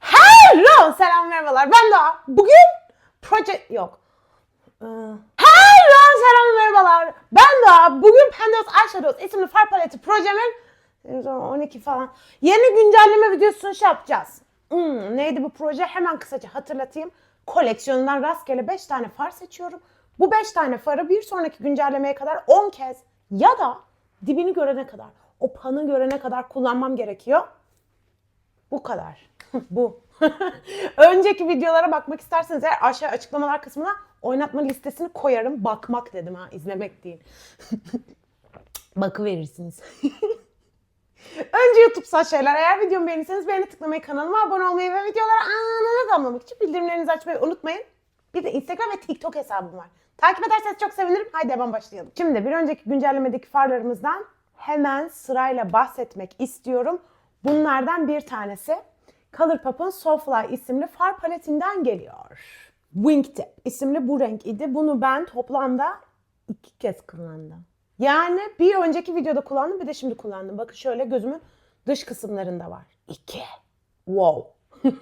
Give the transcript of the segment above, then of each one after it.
Hello, selam merhabalar. Ben Doğa. Bugün proje yok. Hello, selam merhabalar. Ben Doğa. Bugün Pandas Eyeshadows isimli far paleti projemin 12 falan yeni güncelleme videosunu şey yapacağız. Hmm, neydi bu proje? Hemen kısaca hatırlatayım. Koleksiyonundan rastgele 5 tane far seçiyorum. Bu 5 tane farı bir sonraki güncellemeye kadar 10 kez ya da dibini görene kadar, o panı görene kadar kullanmam gerekiyor. Bu kadar. Bu. Önceki videolara bakmak isterseniz eğer aşağı açıklamalar kısmına oynatma listesini koyarım. Bakmak dedim ha, izlemek değil. Bakıverirsiniz. Önce YouTube saç şeyler. Eğer videomu beğenirseniz beğeni tıklamayı, kanalıma abone olmayı ve videolara anında damlamak için bildirimlerinizi açmayı unutmayın. Bir de Instagram ve TikTok hesabım var. Takip ederseniz çok sevinirim. Haydi hemen başlayalım. Şimdi bir önceki güncellemedeki farlarımızdan hemen sırayla bahsetmek istiyorum. Bunlardan bir tanesi Colourpop'un Soulfly isimli far paletinden geliyor. Wingtip isimli bu renk idi. Bunu ben toplamda iki kez kullandım. Yani bir önceki videoda kullandım bir de şimdi kullandım. Bakın şöyle gözümün dış kısımlarında var. İki. Wow.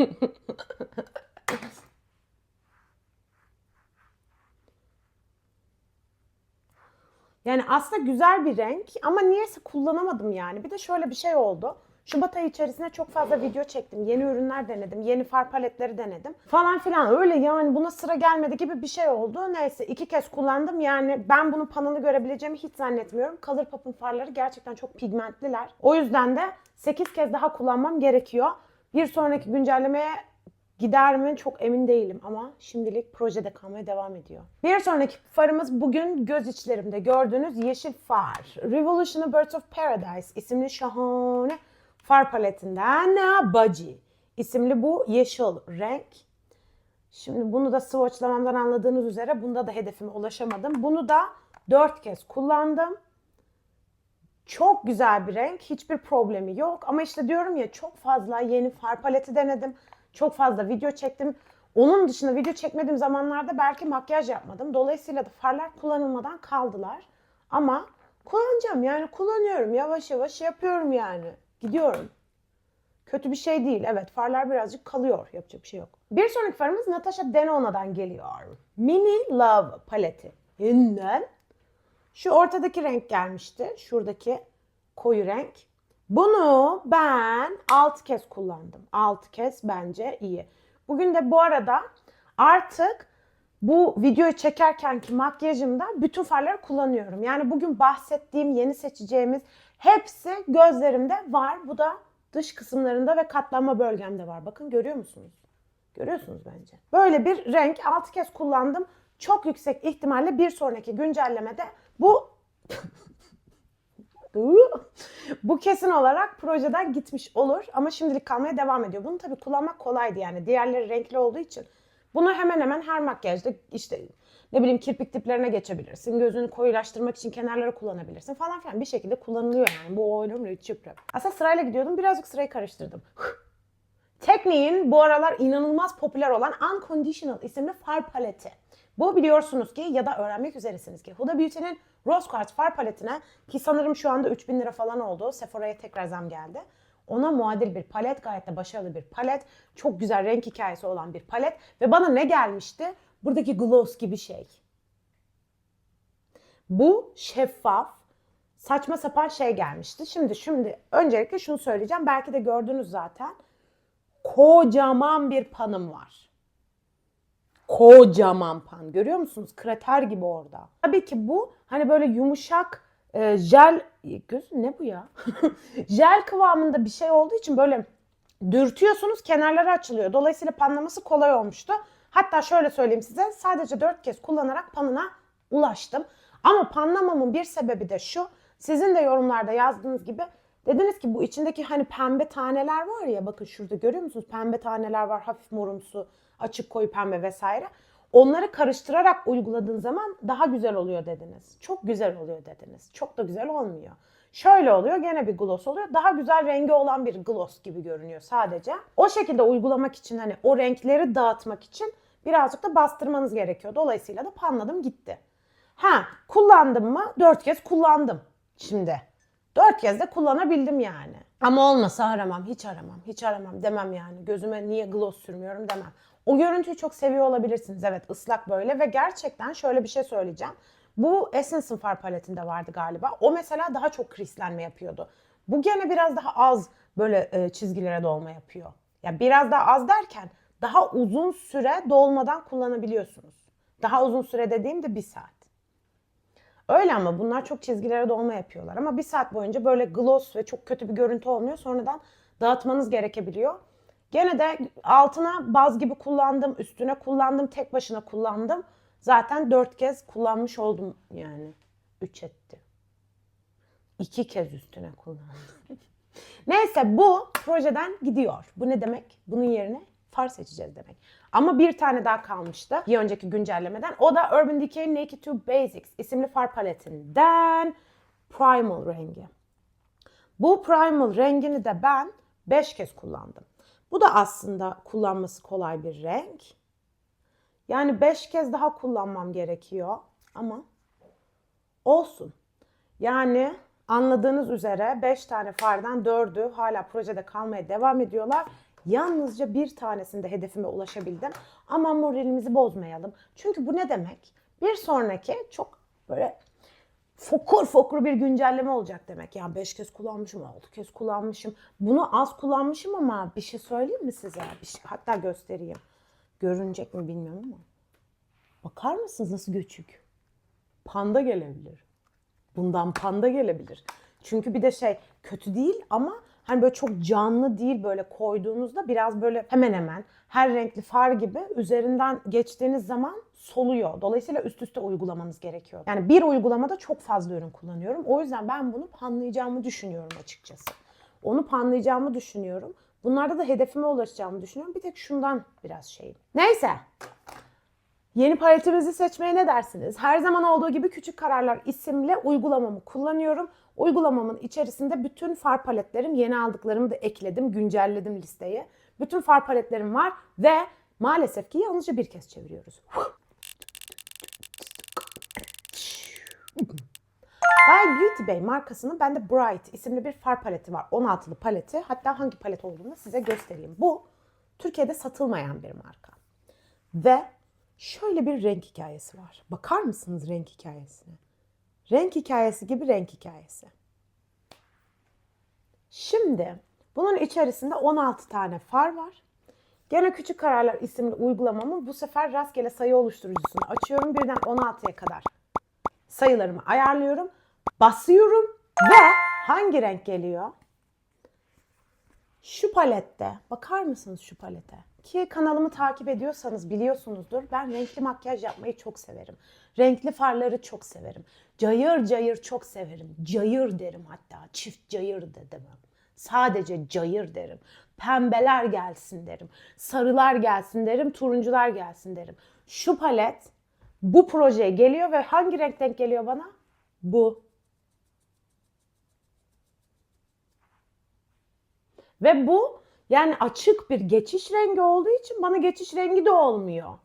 Yani aslında güzel bir renk ama niyeyse kullanamadım yani. Bir de şöyle bir şey oldu. Şubat ayı içerisinde çok fazla video çektim. Yeni ürünler denedim. Yeni far paletleri denedim. Falan filan öyle yani buna sıra gelmedi gibi bir şey oldu. Neyse iki kez kullandım. Yani ben bunun panını görebileceğimi hiç zannetmiyorum. Colourpop'un farları gerçekten çok pigmentliler. O yüzden de 8 kez daha kullanmam gerekiyor. Bir sonraki güncellemeye Gider mi çok emin değilim ama şimdilik projede kalmaya devam ediyor. Bir sonraki farımız bugün göz içlerimde gördüğünüz yeşil far. Revolution Birds of Paradise isimli şahane far paletinden Budgie isimli bu yeşil renk. Şimdi bunu da swatchlamamdan anladığınız üzere bunda da hedefime ulaşamadım. Bunu da 4 kez kullandım. Çok güzel bir renk. Hiçbir problemi yok. Ama işte diyorum ya çok fazla yeni far paleti denedim. Çok fazla video çektim. Onun dışında video çekmediğim zamanlarda belki makyaj yapmadım. Dolayısıyla da farlar kullanılmadan kaldılar. Ama kullanacağım yani kullanıyorum. Yavaş yavaş yapıyorum yani. Gidiyorum. Kötü bir şey değil. Evet farlar birazcık kalıyor. Yapacak bir şey yok. Bir sonraki farımız Natasha Denona'dan geliyor. Mini Love paleti. Yeniden şu ortadaki renk gelmişti. Şuradaki koyu renk. Bunu ben 6 kez kullandım. 6 kez bence iyi. Bugün de bu arada artık bu videoyu çekerkenki makyajımda bütün farları kullanıyorum. Yani bugün bahsettiğim yeni seçeceğimiz hepsi gözlerimde var. Bu da dış kısımlarında ve katlanma bölgemde var. Bakın görüyor musunuz? Görüyorsunuz bence. Böyle bir renk 6 kez kullandım. Çok yüksek ihtimalle bir sonraki güncellemede bu bu kesin olarak projeden gitmiş olur ama şimdilik kalmaya devam ediyor. Bunu tabii kullanmak kolaydı yani. Diğerleri renkli olduğu için. Bunu hemen hemen her makyajda işte ne bileyim kirpik diplerine geçebilirsin. Gözünü koyulaştırmak için kenarları kullanabilirsin falan filan. Bir şekilde kullanılıyor yani. Bu oynamıyor çıprı. Aslında sırayla gidiyordum. Birazcık sırayı karıştırdım. Tekniğin bu aralar inanılmaz popüler olan Unconditional isimli far paleti. Bu biliyorsunuz ki ya da öğrenmek üzeresiniz ki Huda Beauty'nin Rose Quartz far paletine ki sanırım şu anda 3000 lira falan oldu. Sephora'ya tekrar zam geldi. Ona muadil bir palet, gayet de başarılı bir palet. Çok güzel renk hikayesi olan bir palet. Ve bana ne gelmişti? Buradaki gloss gibi şey. Bu şeffaf, saçma sapan şey gelmişti. Şimdi şimdi öncelikle şunu söyleyeceğim. Belki de gördünüz zaten. Kocaman bir panım var. Kocaman pan. Görüyor musunuz? Krater gibi orada. Tabii ki bu hani böyle yumuşak e, jel göz ne bu ya? jel kıvamında bir şey olduğu için böyle dürtüyorsunuz kenarları açılıyor. Dolayısıyla panlaması kolay olmuştu. Hatta şöyle söyleyeyim size sadece 4 kez kullanarak panına ulaştım. Ama panlamamın bir sebebi de şu. Sizin de yorumlarda yazdığınız gibi dediniz ki bu içindeki hani pembe taneler var ya bakın şurada görüyor musunuz? Pembe taneler var hafif morumsu, açık koyu pembe vesaire. Onları karıştırarak uyguladığın zaman daha güzel oluyor dediniz. Çok güzel oluyor dediniz. Çok da güzel olmuyor. Şöyle oluyor gene bir gloss oluyor. Daha güzel rengi olan bir gloss gibi görünüyor sadece. O şekilde uygulamak için hani o renkleri dağıtmak için birazcık da bastırmanız gerekiyor. Dolayısıyla da panladım gitti. Ha kullandım mı? Dört kez kullandım. Şimdi dört kez de kullanabildim yani. Ama olmasa aramam, hiç aramam, hiç aramam demem yani. Gözüme niye gloss sürmüyorum demem. O görüntüyü çok seviyor olabilirsiniz. Evet ıslak böyle ve gerçekten şöyle bir şey söyleyeceğim. Bu Essence'ın far paletinde vardı galiba. O mesela daha çok krislenme yapıyordu. Bu gene biraz daha az böyle e, çizgilere dolma yapıyor. Yani biraz daha az derken daha uzun süre dolmadan kullanabiliyorsunuz. Daha uzun süre dediğim de bir saat. Öyle ama bunlar çok çizgilere dolma yapıyorlar. Ama bir saat boyunca böyle gloss ve çok kötü bir görüntü olmuyor. Sonradan dağıtmanız gerekebiliyor. Gene de altına baz gibi kullandım, üstüne kullandım, tek başına kullandım. Zaten dört kez kullanmış oldum yani. Üç etti. İki kez üstüne kullandım. Neyse bu projeden gidiyor. Bu ne demek? Bunun yerine far seçeceğiz demek. Ama bir tane daha kalmıştı bir önceki güncellemeden. O da Urban Decay Naked to Basics isimli far paletinden Primal rengi. Bu Primal rengini de ben 5 kez kullandım. Bu da aslında kullanması kolay bir renk. Yani 5 kez daha kullanmam gerekiyor ama olsun. Yani anladığınız üzere 5 tane fardan 4'ü hala projede kalmaya devam ediyorlar. Yalnızca bir tanesinde hedefime ulaşabildim. Ama moralimizi bozmayalım. Çünkü bu ne demek? Bir sonraki çok böyle fokur fokur bir güncelleme olacak demek. Yani 5 kez kullanmışım, 6 kez kullanmışım. Bunu az kullanmışım ama bir şey söyleyeyim mi size? Bir şey, hatta göstereyim. Görünecek mi bilmiyorum ama. Bakar mısınız nasıl göçük? Panda gelebilir. Bundan panda gelebilir. Çünkü bir de şey kötü değil ama hani böyle çok canlı değil böyle koyduğunuzda biraz böyle hemen hemen her renkli far gibi üzerinden geçtiğiniz zaman soluyor. Dolayısıyla üst üste uygulamanız gerekiyor. Yani bir uygulamada çok fazla ürün kullanıyorum. O yüzden ben bunu panlayacağımı düşünüyorum açıkçası. Onu panlayacağımı düşünüyorum. Bunlarda da hedefime ulaşacağımı düşünüyorum. Bir tek şundan biraz şeyim. Neyse. Yeni paletimizi seçmeye ne dersiniz? Her zaman olduğu gibi Küçük Kararlar isimli uygulamamı kullanıyorum. Uygulamamın içerisinde bütün far paletlerim, yeni aldıklarımı da ekledim, güncelledim listeyi. Bütün far paletlerim var ve maalesef ki yalnızca bir kez çeviriyoruz. By Beauty Bay markasının bende Bright isimli bir far paleti var. 16'lı paleti. Hatta hangi palet olduğunu size göstereyim. Bu Türkiye'de satılmayan bir marka. Ve şöyle bir renk hikayesi var. Bakar mısınız renk hikayesine? Renk hikayesi gibi renk hikayesi. Şimdi bunun içerisinde 16 tane far var. Gene Küçük Kararlar isimli uygulamamın bu sefer rastgele sayı oluşturucusunu açıyorum. Birden 16'ya kadar sayılarımı ayarlıyorum. Basıyorum ve hangi renk geliyor? Şu palette, bakar mısınız şu palete? Ki kanalımı takip ediyorsanız biliyorsunuzdur. Ben renkli makyaj yapmayı çok severim. Renkli farları çok severim. Cayır cayır çok severim. Cayır derim hatta. Çift cayır da demem. Sadece cayır derim. Pembeler gelsin derim. Sarılar gelsin derim. Turuncular gelsin derim. Şu palet bu projeye geliyor ve hangi renk denk geliyor bana? Bu. Ve bu yani açık bir geçiş rengi olduğu için bana geçiş rengi de olmuyor.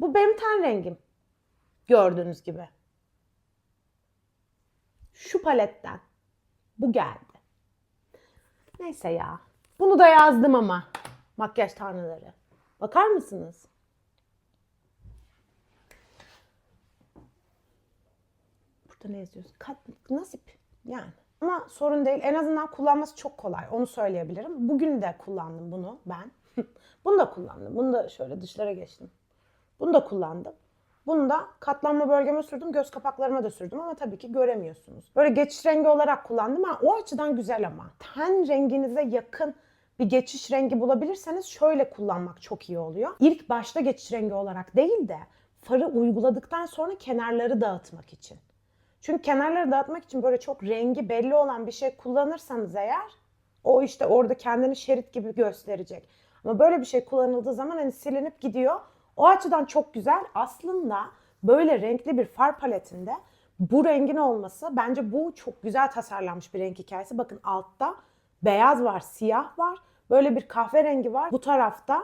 Bu benim ten rengim. Gördüğünüz gibi. Şu paletten. Bu geldi. Neyse ya. Bunu da yazdım ama. Makyaj tanrıları. Bakar mısınız? Burada ne yazıyoruz? Kat, nasip. Yani. Ama sorun değil. En azından kullanması çok kolay. Onu söyleyebilirim. Bugün de kullandım bunu ben. bunu da kullandım. Bunu da şöyle dışlara geçtim. Bunu da kullandım. Bunu da katlanma bölgeme sürdüm, göz kapaklarıma da sürdüm ama tabii ki göremiyorsunuz. Böyle geçiş rengi olarak kullandım ama o açıdan güzel ama. Ten renginize yakın bir geçiş rengi bulabilirseniz şöyle kullanmak çok iyi oluyor. İlk başta geçiş rengi olarak değil de farı uyguladıktan sonra kenarları dağıtmak için. Çünkü kenarları dağıtmak için böyle çok rengi belli olan bir şey kullanırsanız eğer o işte orada kendini şerit gibi gösterecek. Ama böyle bir şey kullanıldığı zaman hani silinip gidiyor. O açıdan çok güzel. Aslında böyle renkli bir far paletinde bu rengin olması bence bu çok güzel tasarlanmış bir renk hikayesi. Bakın altta beyaz var, siyah var. Böyle bir kahverengi var. Bu tarafta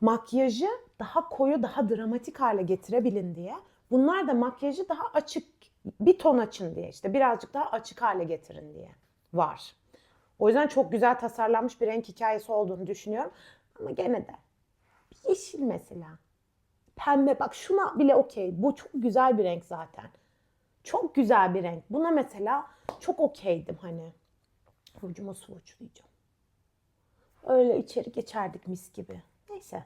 makyajı daha koyu, daha dramatik hale getirebilin diye. Bunlar da makyajı daha açık, bir ton açın diye işte birazcık daha açık hale getirin diye. var. O yüzden çok güzel tasarlanmış bir renk hikayesi olduğunu düşünüyorum. Ama gene de yeşil mesela. Pembe bak şuna bile okey. Bu çok güzel bir renk zaten. Çok güzel bir renk. Buna mesela çok okeydim hani. Rucuma swatchlayacağım. Öyle içeri geçerdik mis gibi. Neyse.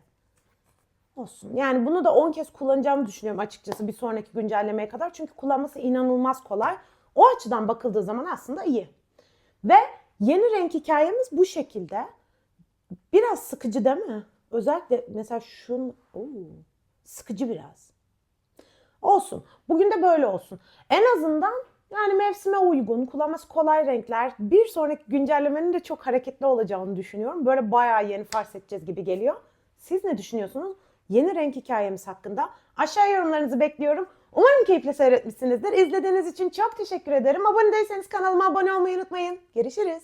Olsun. Yani bunu da 10 kez kullanacağımı düşünüyorum açıkçası bir sonraki güncellemeye kadar. Çünkü kullanması inanılmaz kolay. O açıdan bakıldığı zaman aslında iyi. Ve yeni renk hikayemiz bu şekilde. Biraz sıkıcı değil mi? Özellikle mesela şun Oo, sıkıcı biraz. Olsun. Bugün de böyle olsun. En azından yani mevsime uygun, kullanması kolay renkler. Bir sonraki güncellemenin de çok hareketli olacağını düşünüyorum. Böyle bayağı yeni fark edeceğiz gibi geliyor. Siz ne düşünüyorsunuz? Yeni renk hikayemiz hakkında. Aşağı yorumlarınızı bekliyorum. Umarım keyifle seyretmişsinizdir. İzlediğiniz için çok teşekkür ederim. Abone değilseniz kanalıma abone olmayı unutmayın. Görüşürüz.